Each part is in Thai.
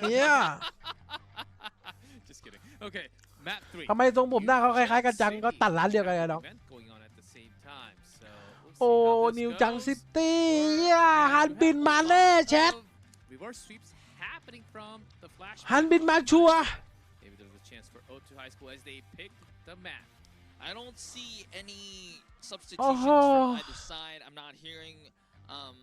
เฮีย Just kidding. Okay, map three. ทำไมทรงผมหน้าเขาคล้ายๆกันจังก็ตัดร้านเดียวกันอะน้อง Event going on at the same time, so we'll see โอ้ how this นิวจัง goes. ซิตี้เฮียฮันบินมาแน่แชท Reverse sweeps happening from the Flash. ฮันบินมาชัวร์ Maybe there's a chance for O2 High School as they pick the map. I don't see any substitutions Oh. from either side. I'm not hearing um,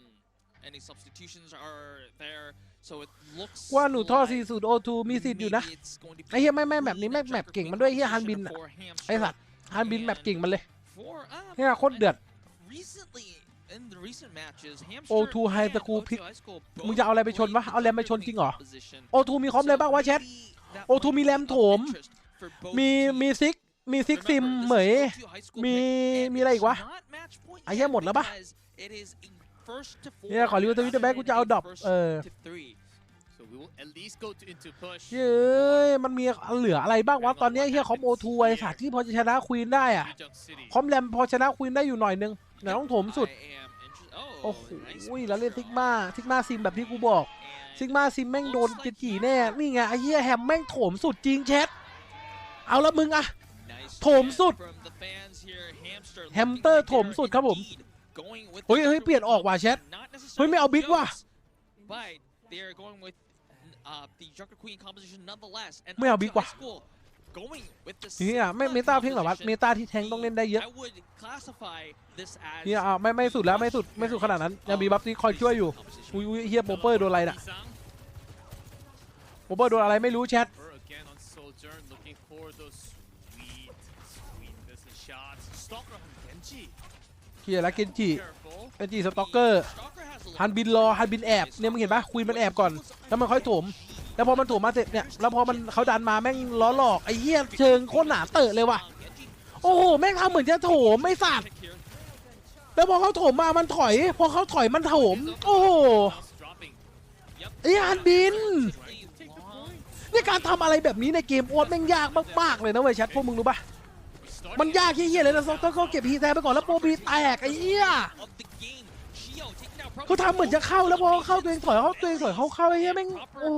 any substitutions are there. So it looks ว่าหนูท่อ like 40 O2 มีสิทธิ์อยู่นะ maybe it's going to be ไอ้เหี้ยไม่ไม่แบบนี้ Queen ไม่ and แมป Joker เก่ง Queen มันด้วยเหี้ยฮัน competition บินอะ for Hamster. ไอ้สัตว์ฮันบินแมปเก่งมันเลย For, uh, เนี่ยโคตรเดือด recently in the recent matches, Hamster O2 High and School O2 pick High School มึงจะเอาอะไรไปชนวะ both เอาแรมไปชนจริงเหรอ position. O2 มีคอมเลยบ้างวะแชท Maybe that O2 might มี be แรม of โถม interest for both มี teams. มีซิก มีซิกซิม Remember, this เหมย is O2 High School มี pick, and มีอะไรอีกวะ it's not match point ไอ้เหี้ย yet หมดแล้วปะ because it is a first to four เนี่ยขอรีวิวทวิตเตอร์แบ็กกูจะเอาดรอป rather than a เออ first to three. So we will at least go to into push. เย้ยมันมีเหลืออะไรบ้างวะตอนเนี้ยเฮียคอม O2 ไอ้สัตว์ที่พอจะชนะควีนได้อะ New Junk City. คอมแรมพอชนะควีนได้อยู่หน่อยนึงแต่ต้องโถมสุด I am interest- โอ้ Oh, โห nice แล้วเล่นซิกมาซิกมาซิมแบบที่กูบอก And ซิกมาซิมแม่งโดนจิจีแน่นี่ไงไอ้เหี้ยแฮมแม่งโถมสุดจริงแชทเอาละมึงอะ nice โถม chant สุด from the fans here. Hamster แฮม looking เตอร์ like โถม they're สุดครับผม indeed going with เฮ้ย the เฮ้ย Joker เปลี่ยนออกว่ะแชท Not necessarily เฮ้ยไม่เอาบิ๊กว่ะ jokes, But they are going with uh, the Joker Queen composition nonetheless. And ไม่เอา O2 บิ๊กว่ะ High School going with the เฮียไม่ similar เมตาเพียงเหรอวะ composition. เมตาที่แทงต้องเล่นได้เยอะ I would classify this as เฮียอะไม่ไม่สุดแล้วไม่สุดไม่สุดขนาดนั้นยังมีบัฟที่คอยช่วยอยู่อุ้ยอุ้ยเฮียโปเปอร์โดนอะไรน่ะ Isang โปเปอร์โดนอะไรไม่รู้แชท เฮียแล้วเกนจิ Careful. เกนจิสต็อกเกอร์ Stalker has a lot ฮันบินรอฮันบินแอบเนี่ยมึงเห็นปะควีนมันแอบก่อน แล้วมันค่อยโถมแล้วพอมันโถมมาเสร็จเนี่ยแล้วพอมันเขาดันมาแม่งล้อหลอกไอ้เหี้ยเชิงโคตรหนาเตอะเลยว่ะ Genji โอ้โหแม่งทำเหมือนจะโถมไม่สัตว์ Pick here. แล้วพอเขาโถมมามันถอย พอเขาถอยมันโถม โอ้โห Mouse dropping. Yep. ไอ้ฮันบิน Really Take the long. point. นี่การทำอะไรแบบนี้ในเกมโอ๊ตแม่งยากมากๆเลยนะเว้ยแชทพวกมึงรู้ปะ Starting มันยากเหี้ยเลยนะต้องเขาเก็บพีแซไปก่อนแล้วโปรบีแตกไอ้เหี้ยเขาทำเหมือนจะเข้าแล้วพอเข้าตัวเองถอยเขาตัวเองถอยเขาเข้าไอ้เหี้ยแม่งโอ้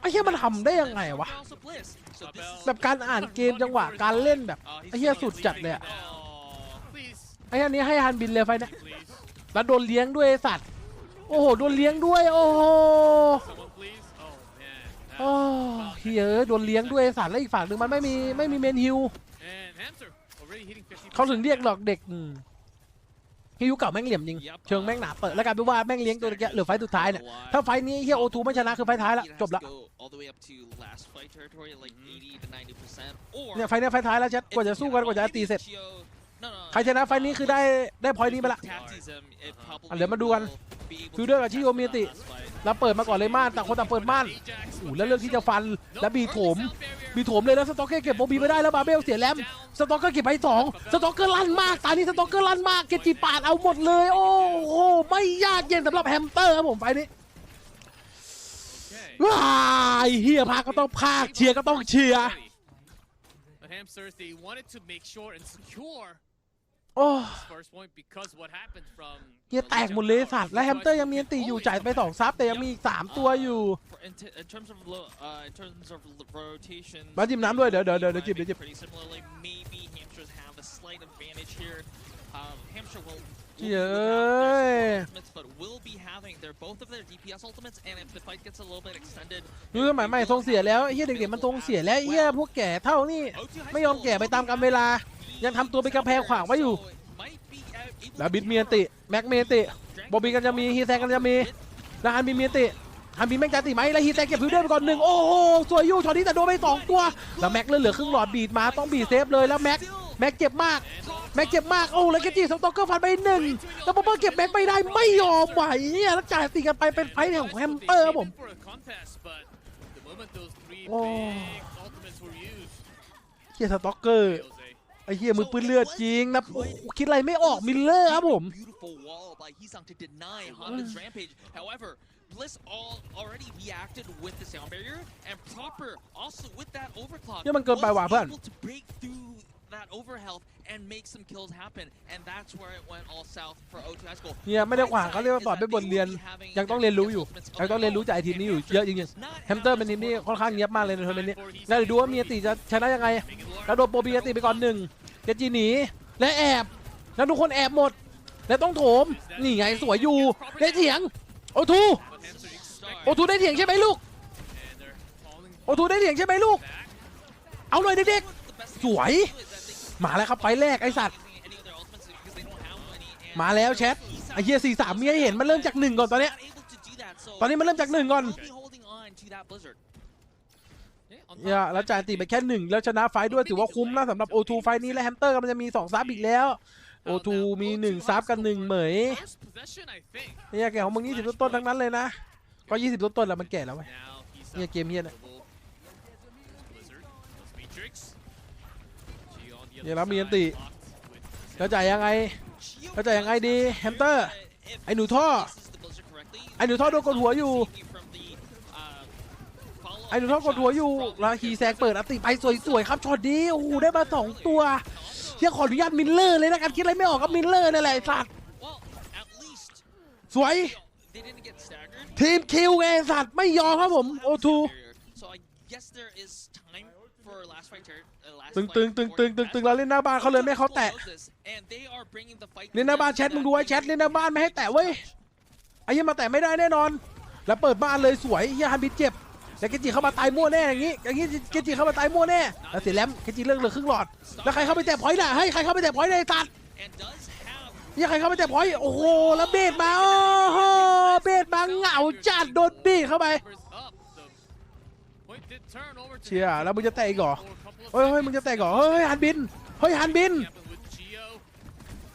ไอ้เหี้ยมันทำได้ยังไงวะแบบการอ่านเกมจังหวะการเล่นแบบไอ้เหี้ยสุดจัดเลยอะไอ้อันนี้ให้ฮันบินเลยไฟเนี่ยแล้วโดนเลี้ยงด้วยสัตว์ โอ้โหโดนเลี้ยงด้วยโอ้โห โอ้เฮียเอ้ยโดนเลี้ยงด้วยไอ้สัตว์แล้วอีกฝั่งหนึ่งมันไม่มีไม่มีเมนฮิว And Hamster already hitting 50. เขาถึงเรียกหรอกเด็กอืมฮิวเก่าแม่งเหลี่ยมจริง เชิงแม่งหนาเปิดแล้วกลายเป็นว่าแม่งเลี้ยงตัวตะเกียเหลือไฟต์สุดท้ายเนี่ย ถ้าไฟต์นี้เฮียโอทูไม่ชนะคือไฟต์ท้ายละ It has จบละ to go all the way up to last fight territory, like 80 to 90%. Or เนี่ยไฟต์เนี่ยไฟต์ท้ายแล้วเชัดกว่าจะสู้กันกว่าจะตีเสร็จ Chio- No, no, no. ใครชนะไฟต์นี้คือได้ได้พอยต์นี้ไปละ Taxis him, it probably อะเดี๋ยวมาดูกัน will be able ฟิว to เดอร์กับชิโย catch มิ him ติ in that last fight. แล้วเปิดมาก่อนเลยม่านต่างคนต่างเปิดม่าน Ajax โอ้โหแล้วเรื่องที่จะฟันแล้วบีโถม บีโถมเลยแล้วสต็อกเกอร์เก็บโบบีไม่ได้แล้วบาเบลเสียแลมสต็อกเกอร์เก็บไปสองสต็อกเกอร์ลั่นมากตอนนี้สต็อกเกอร์ลั่นมากเกจิปาดเอาหมดเลย โอ้โหไม่ยากเย็นสำหรับแฮมสเตอร์ครับผมไฟล์นี้ Okay. ว้ายเฮียพากก็ต้องพากเชียร์ก็ต้องเชียร์ But Hamsters, they wanted to make sure and secure โอ้ this first point because what happened from เฮียแตกหมดเลยสัตว์และแฮมสเตอร์ยังมีอันตีอยู่จ่ายไปสองซับแต่ยังมีอีกสามตัวอยู่ For- In, t- in terms of lo- uh, in terms of l- rotation, มาจิ้มน้ำด้วยเดี๋ยวเดี๋ยวเดี๋ยวเดี๋ยวจิบเดี๋ยวจิบ pretty similarly. Maybe hamsters have a slight advantage here. Um, hamster will. will be เฮ้ย without their ultimates, but will be having their both of their DPS ultimates, and if the fight gets a little bit extended, ดูสมัยใหม่ทรงเสียแล้วเฮียเด็กๆมันทรงเสียแล้วเฮียพวกแก่เท่านี่ไม่ยอมแก่ไปตามกาลเวลา ยังทำตัวเป็นกำแพงขวางไว้อยู่ So it might be able แล้ว to บิดเมียนติ แม็กเมียนติบอบบี้กันจะมีฮีแซงกันจะมีแล้วฮันบินเมียนติฮันบินแม่งจะติไหมแล้วฮีแซงเก็บฟิวเดอร์ไปก่อนหนึ่งโอ้โหสวยอยู่ช็อตนี้แต่โดนไปสองตัว แล้วแม็กเหลือครึ่งหลอดบีดมาต้องบีดเซฟเลยแล้วแม็กแม็กเจ็บมากแม็กเจ็บมากโอ้แล้วเกจิสต็อกเกอร์ฟันไปหนึ่งแล้วป๊อปเปอร์เก็บแม็กไม่ได้ไม่ยอมไหวเนี่ยแล้วจ่ายตีกันไปเป็นไฟท์ของแฮมสเตอร์ครับผม For a contest, but the moment those three Oh. big ultimates were used, เฮียสต็อกเกอร์ Jose ไอ้เฮียมือปืนเลือดจริงนะโอ้โหคิดอะไรไม่ออกมิลเลอร์ครับผม Beautiful wall by Hisang to deny Honda's rampage. However, Bliss all already reacted with the sound barrier, and Proper also with that overclock. เนี่ยมันเกินไปว่ะเพื่อน was able to break through that overhealth and make some kills happen. And that's where it went all south for O2 High School. เนี่ยไม่ได้ขวางเขาเรียกว่าสอนเป็นบทเรียนยังต้องเรียนรู้อยู่ยังต้องเรียนรู้จากไอทีมนี้อยู่เยอะจริงๆแฮมสเตอร์เป็นทีมที่ค่อนข้างเงียบมากเลยในทัวร์นาเมนต์นี้แล้วเดี๋ยวดูว่าเมียติจะชนะยังไงแล้วโดนโปรบีติไปก่อนหนึ่งเกจีหนีและแอบแล้วทุกคนแอบหมด และต้องโถมนี่ไงสวยอยู่ได้เถียงโอทูโอทูได้เถียงใช่ไหมลูก And they're falling โอทูได้เถียงใช่ไหมลูก back. เอาเลยเด็กสวยๆ มาแล้วครับไฟล์แรกไอสัตว์มาแล้วแชทไอเฮียสี่สามมีให้เห็นมันเริ่มจากหนึ่งก่อนตอนเนี้ยตอนนี้มันเริ่มจากหนึ่งก่อน Yeah, on เนี่ย top. แล้วจ่ายตีไปแค่หนึ่งแล้วชนะไฟล์ด้วยถือว่าคุ้มนะสำหรับ O2 ไฟล์นี้และแฮมสเตอร์กำลังจะมี2ซับอีกแล้ว O2 มี1ซับกัน1เหมย First possession, I think. เนี่ยแกของมึง20ต้นๆทั้งนั้นเลยนะก็20ต้นๆแล้วมันแก่แล้วเว้ย Now he's เนี่ย up. เกมเฮียนะ เนี่ย other แล้วมีอันติ side, locked with แล้วจ่ายยังไงแล้วจยังไงดีแฮมเตอร์ไอ้หนูท่อไอ้หนูท่อโดนกดหัวอยู่ไอ้หนูท่อกดหัวอยู่แล้วฮีแซงเปิดอัตติไปสวยๆครับช็อตนี้โอ้โหได้มาสองตัวเชี่ยขออนุญาตมิลเลอร์เลยนะกันคิดอะไรไม่ออกก็มิลเลอร์นั่นแหละสัตว์สวยทีมคิวไงไอ้สัตว์ไม่ยอมครับผม O2 So I guess there is time for last fight turn. ตึงตึงตึงตึงตึงตึงเราเล่นหน้าบ้านเขาเลยไม่ให้เขาแตะเล่นหน้าบ้านแชทมึงดูไว้แชทเล่นหน้าบ้านไม่ให้แตะเว้ยไอ้เหี้ยังมาแตะไม่ได้แน่นอน แล้วเปิดบ้านเลยสวยเฮียฮันบิดเจ็บแล้วเกจิเข้ามาตายมั่วแน่อย่างงี้อย่างงี้เกจิเข้ามาตายมั่วแน่แล้วเสียแลมเกจิเลิกเหลือครึ่งหลอดแล้วใครเข้าไปแตะพอยต์น่ะเฮ้ใครเข้าไปแตะพอยต์น่ะไอ้ตัด and does have ยังใครเข้าไปแตะพอยต์โอ้โหแล้วเบสมาโอ้โหเบสมาเหงาจัดโดนบีเข้าไปเชียแล้วมึงจะแตะอีกเหรอ เฮ้ยเฮ้ยมึงจะแตกเหรอเฮ้ยฮันบินเฮ้ยฮันบิน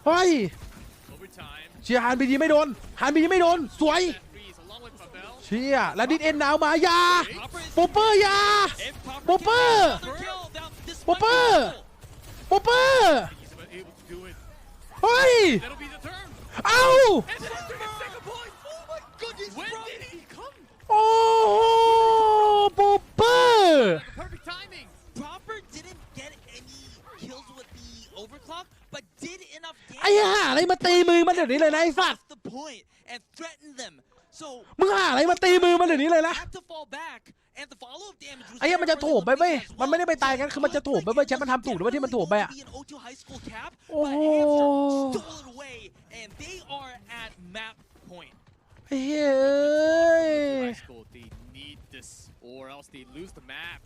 เฮ้ยเชียร์ฮันบินยิงไม่โดนฮันบินยิงไม่โดนสวยเชียร์แล้ดิดเอ็นหนาวมายาปูเปอร์ยาปูเปอร์ปูเปอร์ปูเปอร์เฮ้ยเอ้าโอ้โหปเปอร์ ไอ้ damage ห่าอะไรมาตีมือมันเดี๋ยวนี้เลยนะไอ้สัตว์ off the point and threaten them. So มึงห่าอะไรมาตีมือมันเดี๋ยวนี้เลยนะ had to fall back, and the follow-up damage was ไอ้เหี้ย there มันจะ for โถ them มไปเว้ย as well. มันไม่ได้ไปตายกันคือมันจะโถมไปเว้ยแชทมันทำถูกหรือว่าที่มันโถมไปอะ Be an O2 high school cap, โอ้ but โห Hamster stole it away, and they are at map point. ไอ้เฮ้ยเอ้ย High school, they need this, or else they lose the map.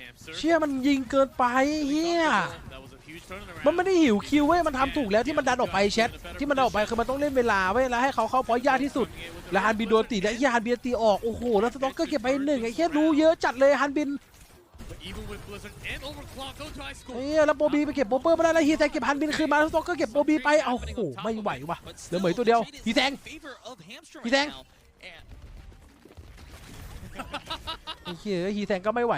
Hamster. เชี่ยมันยิงเกินไปเฮีย That was a huge turnaround. มันไม่ได้หิวคิวเว้ยมันทำถูกแล้วที่มันดันออกไปแชทที่มันดันออกไปคือมันต้องเล่นเวลาเว้ยแล้วให้เขาเข้าพอยต์ยากที่สุดแล้วฮันบินโดนตีแล้วไอ้เฮียฮันบินตีออกโอ้โหแล้วสต็อกเกอร์เก็บไปหนึ่งไอ้เฮียรู้เยอะจัดเลยฮันบิน But even with Blizzard and Overclock, go to high ไอ้ school. เฮียแล้วโปรบีไปเก็บโปรเปอร์ไม่ได้แล้วเฮียแซงเก็บฮันบินคืนมาแล้วสต็อกเกอร์เก็บโปรบีไปเอาโอ้โหไม่ไหวว่ะ But เหลือ still, เหมย the ตัวเดียว trade is ฮีแซง in favor of Hamster He right sang. now. And ไอ้เฮียฮีแซงก็ไม่ไหว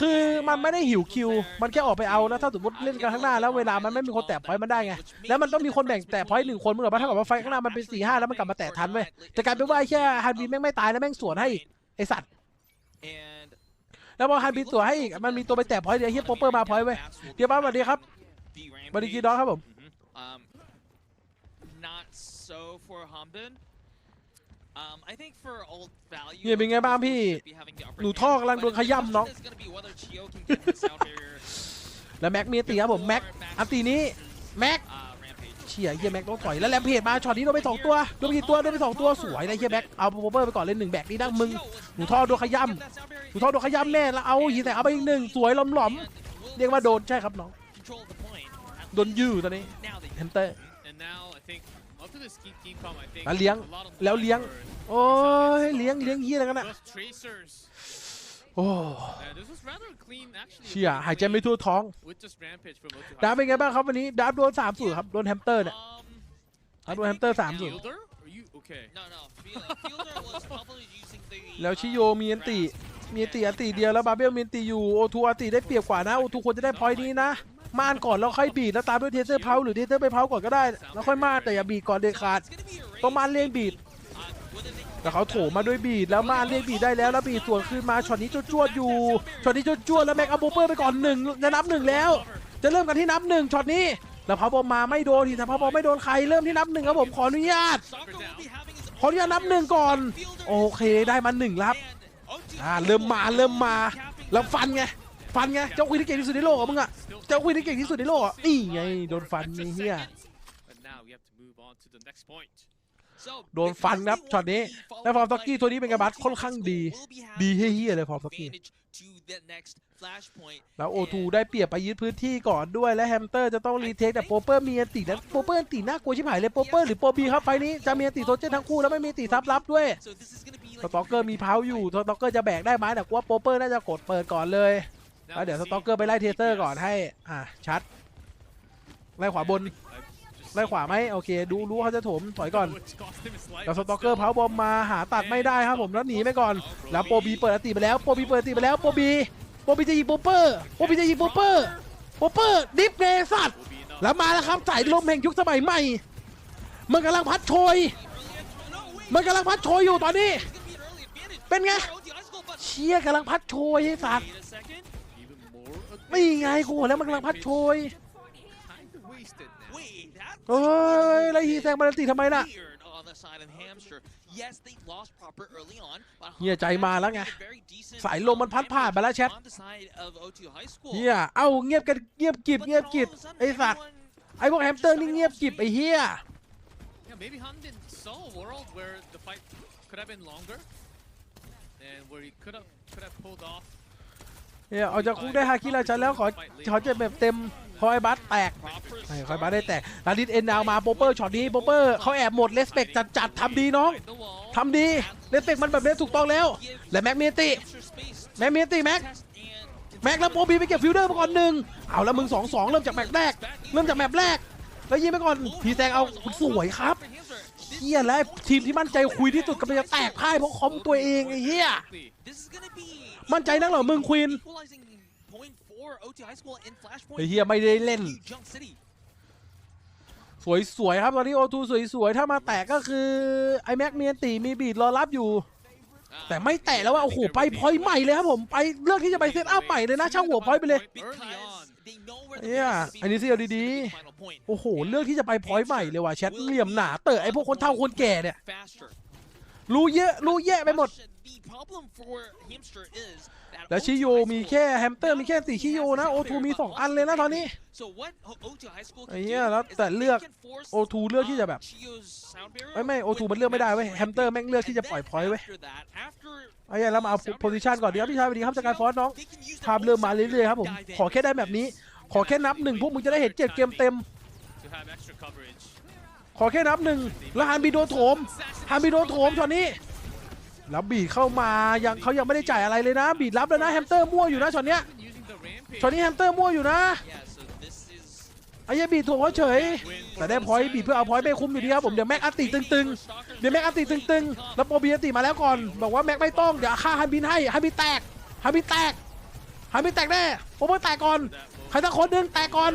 คือมันไม่ได้หิวคิว มันแค่ออกไปเอาแล้วถ้าสมมติเล่นกันข้างหน้าแล้วเวลามันไม่มีคนแตะพอยต์มันได้ไง แล้วมันต้องมีคนแบ่งแตะพอยต์หนึ่งคนมึงเหรอปะเท่ากับว่าไฟข้างหน้ามันเป็นสี่ห้าแล้วมันกลับมาแตะทันเว้ยแต่กลายเป็นว่าไอ้แค่ฮันบินแม่งไม่ตายแล้วแม่งสวนให้ไอสัตว์ And แล้วพอฮันบินสวนให้อีกมันมีตัวไปแตะพอยต์เดี๋ยวเฮียโปเปอร์มาพอยต์เว้ยเดี๋ยวบ้านสวัสดีครับ the สวัสดี Rampage, กีดองครับผม Um, not so for Hambin. Um, I think for old value. เนี่ยเป็นไงบ้างพี่ should be having the upper หนู hand, ท่อกำลัง but โดนขย้ำน้อง the question is gonna be whether Chio can get this out here. แล้วแม็กมีอันตีครับผมแม็กอันตีนี้แม็ก Uh, Rampage. เชี่ยเฮียแม็กต้องถอยแล้วแลมเพจมาช็อตนี้โดนไปสองตัวโดนไปกี่ตัวโดนไปสองตัวสวยเลยเฮียแม็กเอาโปเปอร์ไปก่อนเลยหนึ่งแบกนี่ดังมึงหนูท่อโดนขย้ำหนูท่อโดนขย้ำแน่แล้วเอาหีแต่เอาไปอีกหนึ่งสวยหลอมๆเรียกว่าโดนใช่ครับน้อง Control the point. โดนยื้อตอนนี้ Now they แฮมสเตอร์ And now I think after this King King Kong, I think แล้วเลี้ยง a lot of แล้วเลี้ยง were โอ้ยเลี้ยงเลี้ยงเฮียอะไรกันน่ะ just tracers. โอ้ And this was rather clean actually. เชี่ยหายใจไม่ทั่วท้อง With just rampage from Motu ดาบเป็นไงบ้างครับวันนี้ดาบโดนสามสูตรครับโดนแฮมสเตอร์เนี่ย Um, เอาโดนแฮมสเตอร์สามสูตร Fielder? Are you okay? no, no. Fielder, Fielder was probably using the. แล้วชิโยมีอันติมีอันติอันติเดียวแล้วบาเบลมีอันติอยู่โอทูอันติได้เปรียบกว่านะโอทูควรจะได้พอยต์นี้นะ ม่านก่อนแล้วค่อยบีดแล้วตามด้วยเทเซอร์เพาหรือเทเซอร์ไปเพาก่อนก็ได้ แล้วค่อยม่านแต่อย่าบีดก่อนเด็ดขาดต้องม่านเลี้ยงบีดแต่เขาโถมมาด้วยบีดแล้วม่านเลี้ยงบีดได้แล้วแล้วบีดสวนคืนมาช็อตนี้จวดๆอยู่ช็อตนี้จวดๆแล้วแม็กอาโบเปอร์ไปก่อนหนึ่งจะนับหนึ่งแล้ว จะเริ่มกันที่นับหนึ่งช็อตนี้แล้วพาบอมมาไม่โดนทีแต่พาบอมไม่โดนใครเริ่มที่นับหนึ่งครับผมขออนุญาตขออนุญาตนับหนึ่งก่อน โอเคได้มาหนึ่งครับอ่าเริ่มมาเริ่มมาแล้วฟันไง ฟันไงเจ้าคุยที่เก่งที่สุดในโลกอะมึงอะเจ้าคุยที่เก่งที่สุดในโลกอะนี่ไงโดนฟันนี่เฮียโดนฟันครับช็อตนี้และฟอร์มซ็อกกี้ตัวนี้เป็นกระบัดค่อนข้างดี ดีเฮี้ยเลยฟอร์มซ็อกกี้แล้วโอทูได้เปรียบไปยึดพื้นที่ก่อนด้วยและแฮมสเตอร์จะต้องรีเทคแต่โปเปอร์มีอันติแล้วโปเปอร์อันติน่ากลัวชิบหายเลยโปเปอร์หรือโปบีครับไฟนี้จะมีอันติโซเจนทั้งคู่แล้วไม่มีติทับรับด้วยสต็อกเกอร์มีเพาอยู่สต็อกเกอร์จะแบกได้ไหมแต่กูว่าโปเปอร์น่าจะกดเปิดก่อนเลย แล้วเดี๋ยวส we'll ต็อก see เกอร์ไปไล่เท if เตอร์ Yes. ก่อนให้อะชัดไล่ขวาบน I've just ไล่ขวา seen ไหมโอเค ดูรู้เขาจะโถมถอยก่อน which cost him his life, แล้วส but ต็อกเกอร์ still. เพาบอมมาหาตัดไม่ได้ครับผมแล้วหนีไปก่อน แล้วโปบีเปิดอันติไปแล้วโปบีเปิดอันติไปแล้วโปบีโปบีจะยิงโปเปอร์โปบีจะยิงโปเปอร์โปเปอร์ดิฟเนสัตว์ Will be enough. แล้วมาแล้วครับสายลมแห่งยุคสมัยใหม่มันกำลังพัดโชยมันกำลังพัดโชยอยู่ตอนนี้ เป็นไงเชี่ยกำลังพัดโชยไอ้สัตว์ ไม่ไงกูแล้วมันกำลังพัดโชยเฮ้ยไรฮีแซงบาลตีทำไมล่ะเฮียใจมาแล้วไง สายลมมันพัดผ่านไปแล้วแชทเฮียเอ้าเงียบกันเงียบกิบเงียบกิบไอ้สัตว์ไอ้พวกแฮมสเตอร์นี่เงียบกิบไอ้เฮีย เฮียออกจากคุกได้ฮาคิราชันแล้วขอขอเจ็บแบบเต็มพอไอ้บัสแตกคอยบัสได้แตกลาดิสเอ็นดาวมาโปเปอร์ช็อตนี้โปเปอร์เขาแอบหมดเลสเปกจัดจัดๆทำดีน้องทำดีเลสเปกมันแบบนี้ถูกต้องแล้ว และแม็กเมียติแม็กเมียติแม็กแม็กแล้วโปบีไปเก็บฟิลเดอร์มาก่อนหนึ่งเอาแล้วมึงสองสองเริ่มจากแม็กแรก เริ่มจากแมปแรก แล้วยิงไปก่อนพีแซงเอาสวยครับ เฮียแล้วทีมที่มั่นใจคุยที่สุดกำลังจะแตกพ่ายเพราะคอมตัวเองไอ้เฮียมั่นใจนักเหรอมึงควีนไอ้เฮียไม่ได้เล่น New Junk City. สวยๆครับตอนนี้โอทูสวยๆถ้ามาแตกก็คือไอแม็กเมียนตีมีบีดรอรับอยู่ แต่ไม่แตะแล้วว่าโอ้โหไปพอยต์ใหม่เลยครับผมไปเลือกที่จะไปเซตอัพใหม่เลยนะช่างหัวพอยต์ไปเลย Because they know where the Yeah, ball is to be อันนี้สิเอาดี the final point. โอ้โห เลือกที่จะไปพอยต์ใหม่เลยว่ะแชทเหลี่ยมหนาเตอะไอพวกคนเฒ่าคนแก่เนี่ย Faster. รู้เยอะรู้แยะไปหมด The problem for Hamster is that แล้วชิโย O2 High มี School แค่แฮมสเตอร์มีแค่สี่ชิโยนะโอทูมีสองอันเลยนะตอนนี้ So what O2 High School ไอ้ can เหี้ย do แล้ว is แต่ that เลือก they can force, โอทูเลือกที่จะแบบ uh, Chio's sound barrier ไม่ไม่โอทู with มันเลือกไม่ได้เว้ย Max แฮมสเตอร์แม่งเลือกที่จะปล่อย And พอยต์ then เว้ย after that, after ไอ้เหี้ยแล้วมาเอาโพซิชันก่อนดีครับพี่ชายสวัสดีครับจากการฟอสน้อง they can use ภาพเริ่มมาเรื่อยๆครับผมขอแค่ได้แบบนี้ ขอแค่นับหนึ่งพวกมึงจะได้เห็นเจ็ดเกมเต็ม To have extra coverage. ขอแค่นับหนึ่งแล้วฮันบีโดนโถมฮันบีโดนโถมช็อตนี้แล้วบีดเข้ามายังเขายังไม่ได้จ่ายอะไรเลยนะ บีดรับแล้วนะแฮมสเตอร์มั่วอยู่นะช็อตเนี้ย Even using the rampage. ช็อตนี้แฮมสเตอร์มั่วอยู่นะ yeah so this is ไอ้เหี้ยบีดถูกเขาเฉย Win แต่ได้พอยต์บีดเพื่อเอาพอยต์ไม่คุ้มอยู่ดีครับผมเดี๋ยวแม็กอันติตึงๆ เดี๋ยวแม็กอันติตึงๆ แล้วโปรบีอันติมาแล้วก่อน บอกว่าแม็กไม่ต้องเดี๋ยวฆ่าฮันบินให้ฮันบินแตกฮันบินแตกฮันบินแตกแน่โปรโมแตกก่อนใครสักคนหนึ่งแตกก่อน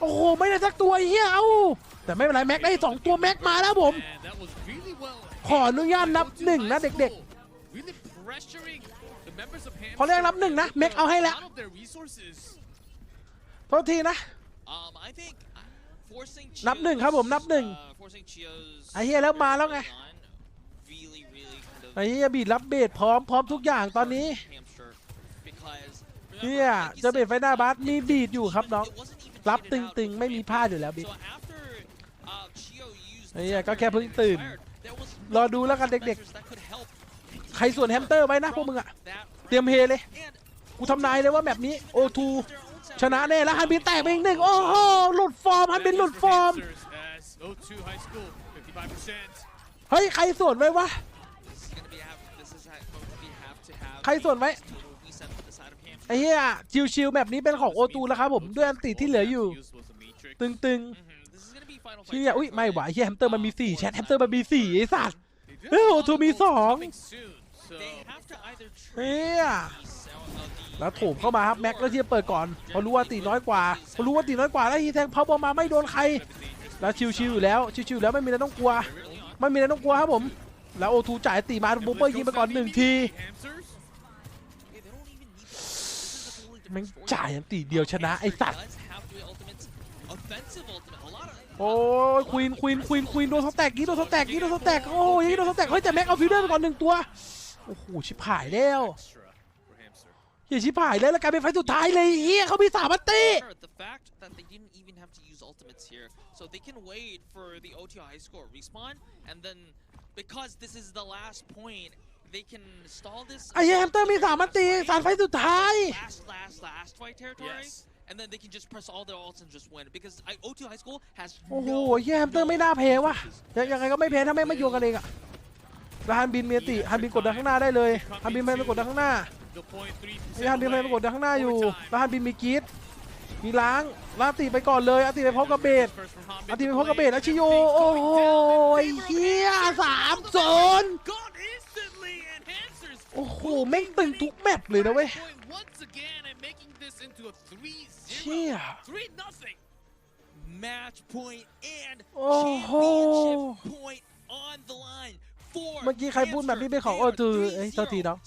โอ้โหไม่ได้สักตัวไอ้เฮียเอ้าแต่ไม่เป็นไรแม็กได้สองตัวแม็กมาแล้วผม And that was really well. ขออนุญาตนับหนึ่งนะเด็ก Really pressuring the members of ขอเรียกนับหนึ่งนะ Hamster แม็กเอาให้แล้ว out of their resources. ๆโทษทีนะ um I think uh, forcing นับหนึ่งครับผมนับหนึ่ง uh, forcing Chio's ไอ้เหี้ยแล้วมาแล้วไง really really kind of ไอ้เฮียบีดรับเบสพร้อมพร้อมทุกอย่างตอนนี้ hamster because เฮียเจะเบสไฟหน้าบัสมีบีดอยู่ครับน้อง it wasn't even รับ faded out ตึงๆ ไม่มีพลาดอยู่แล้วบิ๊ก so after uh, Chio used ไอ้เหี้ยก็แค่เพิ่งตื่น there was รอดูแล้วกันเด็ก measures that could help ๆใครส่วนแฮมสเตอร์ไว้นะพวกมึงอะ that เตรียมเฮเลย and กูทำนายเลยว่าแบบนี้โอทู their own sound ชนะแน่แล้วฮันบินแตกไปอีกหนึ่งโอ้โหหลุดฟอร์มฮันบินหลุดฟอร์มเฮ้ยใครส่วนไว้วะใครส่วนไว้ไอ้เหี้ยชิวชิวแบบนี้เป็นของโอตูแล้วครับผมด้วยอันติที่เหลืออยู่ ตึงๆเนี่ยอุ้ยไม่ไหวเฮียแฮมเตอร์มันมีสี่แชทแฮมเตอร์มันมีสี่ไอ้สัตว์เฮ้โอตูมีสอง เฮียแล้วโถมเข้ามาครับแม็กแล้วที่จะเปิดก่อนเพราะรู้ว่าตีน้อยกว่าเพราะรู้ว่าตีน้อยกว่าแล้วฮีแทงพับบอลมาไม่โดนใคร แล้วชิวๆอยู่แล้วชิวๆแล้วไม่มีอะไรต้องกลัว ไม่มีอะไรต้องกลัวครับผม แล้วโอทูจ่ายตีมาบูเปอร์ยิงไปก่อนหนึ่งทีแม่งจ่ายตีเดียวชนะไอ้สัตว์โอ้ยควีนควีนควีนควีนโดนสแต็กกี้โดนสแต็กกี้โดนสแต็กโอ้ยยี่โดนสแต็กเฮ้ยแต่แม็กเอาฟิวเดอร์ไปก่อนหนึ่งตัว โอ้โหชิบหายแล้ว Extra for Hamster. เฮียชิบหายแล้วแล้วกลายเป็นไฟล์สุดท้ายเลยเฮียเขามีสามอันตี However, the fact that they didn't even have to use ultimates here, so they can wait for the OTI high score respawn, and then because this is the last point, they can stall this. ไอ้เหี้ยแฮมสเตอร์มีสามอันตีสามไฟล์สุดท้าย Last, last, last fight territory. Yes. And then they can just press all their ults and just win because I, O2 High School has โอ้โห no เฮียแฮมสเตอร์ไม่น่าแพ้ว่ะยังยังไงก็ไม่แพ้ถ้าไม่มาโยงกันเองอะ แล้วฮันบินเมียติฮันบินกดดันข้างหน้าได้เลยฮันบินไม่ไปกดดันข้างหน้า The point three ไอ้ฮันบินไม่ไปกดดันข้างหน้าอยู่แล้วฮันบินมีกรีดมีล้างแล้วอาติไปก่อนเลยอาติไปพบกับเบสอาติไปพบกับเบสแล้วชิโยโอ้โหเฮียสามโซน Gone instantly and Hamsters โอ้โหแม่งตึงทุกแมปเลยนะเว้ย point once again and making this into a 3-0. เชี่ย3 nothing. match point เมื่อกี้ใครพูดแบบนี้ไปของโอคือเอ้ยเท่าทีเนาะ